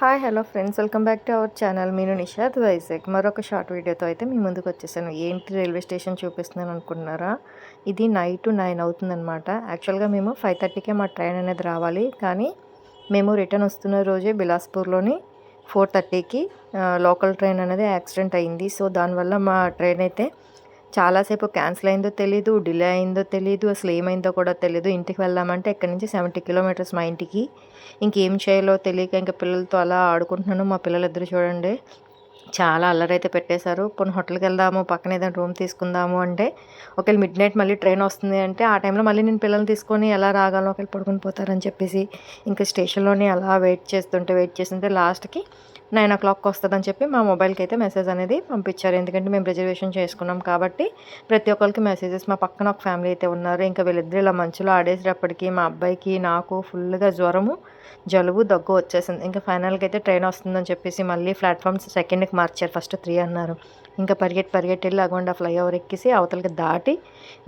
Hi hello friends welcome back to our channel నేను నిషాద్ వైజాగ్ మరొక short వీడియోతో అయితే మీ ముందుకు వచ్చేసాను. ఏంటి రైల్వే స్టేషన్ చూపిస్తున్నాను అనుకుంటున్నారా? ఇది నైట్ నైన్ అవుతుందన్నమాట. యాక్చువల్గా మేము ఫైవ్ థర్టీకే మా ట్రైన్ అనేది రావాలి. కానీ మేము రిటర్న్ వస్తున్న రోజే బిలాస్పూర్లోని ఫోర్ థర్టీకి లోకల్ ట్రైన్ అనేది యాక్సిడెంట్ అయింది. సో దానివల్ల మా ట్రైన్ అయితే చాలాసేపు క్యాన్సిల్ అయిందో తెలీదు డిలే అయిందో తెలీదు అసలు ఏమైందో కూడా తెలీదు. ఇంటికి వెళ్దామంటే ఇక్కడ నుంచి సెవెంటీ కిలోమీటర్స్ మా ఇంటికి. ఇంకేం చేయాలో తెలియక ఇంకా పిల్లలతో అలా ఆడుకుంటున్నాను. మా పిల్లలిద్దరు చూడండి. చాలా అల్లరైతే పెట్టేశారు. పోనీ హోటల్కి వెళ్దాము పక్కన ఏదైనా రూమ్ తీసుకుందాము అంటే ఒకవేళ మిడ్ నైట్ మళ్ళీ ట్రైన్ వస్తుంది అంటే ఆ టైంలో మళ్ళీ నేను పిల్లల్ని తీసుకొని ఎలా రాగలను ఒకవేళ పడుకుని పోతారని చెప్పేసి ఇంకా స్టేషన్లోనే అలా వెయిట్ చేస్తుంటే వెయిట్ చేస్తుంటే లాస్ట్కి నైన్ ఓ క్లాక్కి వస్తుందని చెప్పి మా మొబైల్కి అయితే మెసేజ్ అనేది పంపించారు. ఎందుకంటే మేము రిజర్వేషన్ చేసుకున్నాం కాబట్టి ప్రతి ఒక్కరికి మెసేజెస్ మా పక్కన ఒక ఫ్యామిలీ అయితే ఉన్నారు. ఇంకా వీళ్ళిద్దరు ఇలా మంచులో ఆడేసేటప్పటికి మా అబ్బాయికి నాకు ఫుల్గా జ్వరము జలుబు దగ్గు వచ్చేసింది. ఇంకా ఫైనల్గా అయితే ట్రైన్ వస్తుందని చెప్పేసి మళ్ళీ ప్లాట్ఫామ్స్ సెకండ్కి మార్చారు. ఫస్ట్ త్రీ అన్నారు. ఇంకా పరిగెట్టి పరిగెట్టి వెళ్ళి అగొండ ఫ్లైఓవర్ ఎక్కేసి అవతలకి దాటి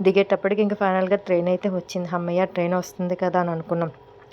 దిగేటప్పటికి ఇంకా ఫైనల్గా ట్రైన్ అయితే వచ్చింది. అమ్మయ్య ట్రైన్ వస్తుంది కదా అని అనుకున్నాం.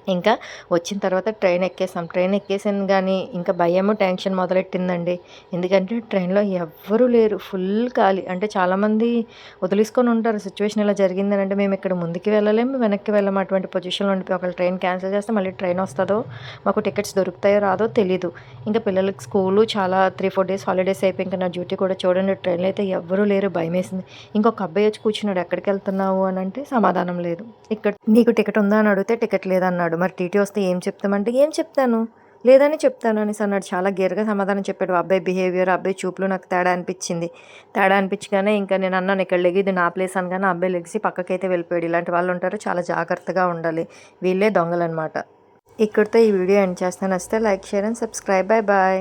ఇంకా వచ్చిన తర్వాత ట్రైన్ ఎక్కేసాం. ట్రైన్ ఎక్కేసాను కానీ ఇంకా భయము టెన్షన్ మొదలెట్టిందండి. ఎందుకంటే ట్రైన్లో ఎవ్వరూ లేరు. ఫుల్ ఖాళీ. అంటే చాలామంది వదిలేసుకొని ఉంటారు. సిచ్యువేషన్ ఇలా జరిగిందని అంటే మేము ఇక్కడ ముందుకు వెళ్ళలేము వెనక్కి వెళ్ళము. అటువంటి పొజిషన్లో ఉండిపోయి ఒకళ్ళు ట్రైన్ క్యాన్సిల్ చేస్తే మళ్ళీ ట్రైన్ వస్తుందో మాకు టికెట్స్ దొరుకుతాయో రాదో తెలీదు. ఇంకా పిల్లలకి స్కూలు చాలా త్రీ ఫోర్ డేస్ హాలిడేస్ అయిపోయి ఇంకా నా డ్యూటీ కూడా చూడండి ట్రైన్లో అయితే ఎవ్వరూ లేరు. భయం వేసింది ఇంకొక అబ్బాయి వచ్చి కూర్చున్నాడు ఎక్కడికి వెళ్తున్నావు? అని అంటే సమాధానం లేదు. ఇక్కడ నీకు టికెట్ ఉందా? అని అడిగితే టికెట్ లేదన్నాడు. మరి టీటీ వస్తే ఏం చెప్తామంటే ఏం చెప్తాను? లేదని చెప్తాను అనేసి అన్నాడు. చాలా గేరుగా సమాధానం చెప్పాడు. అబ్బాయి బిహేవియర్ అబ్బాయి చూపులు నాకు తేడా అనిపించింది. తేడా అనిపించగానే ఇంకా నేను అన్నాను ఇక్కడ లెగి ఇది నా ప్లేస్ అనగానే అబ్బాయి లెగిసి పక్కకైతే వెళ్ళిపోయాడు. ఇలాంటి వాళ్ళు ఉంటారు చాలా జాగ్రత్తగా ఉండాలి. వీళ్ళే దొంగలు అనమాట ఇక్కడితో ఈ వీడియో ఎండ్ చేస్తాను. వస్తే like share and subscribe. Bye bye